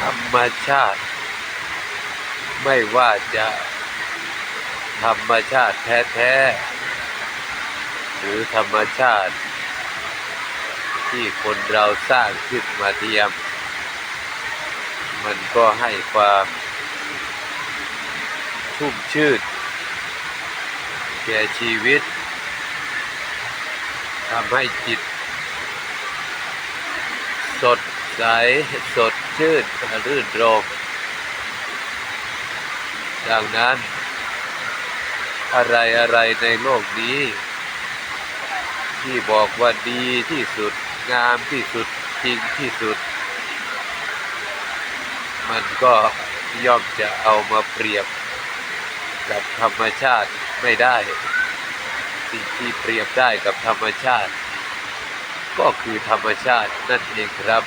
ธรรมชาติ ไม่ว่าจะธรรมชาติแท้ๆ หรือธรรมชาติ ที่คนเราสร้างขึ้นมาเทียม มันก็ให้ความชุ่มชื่นแก่ชีวิตทำให้จิต สด ใสสดชื่นรื่นรมดังนั้น อะไรอะไรในโลกนี้ ที่บอกว่าดีที่สุด งามที่สุด จริงที่สุด มันก็ย่อมจะเอามาเปรียบกับธรรมชาติไม่ได้ สิ่งที่เปรียบได้กับธรรมชาติ ก็คือธรรมชาตินั่นเองครับ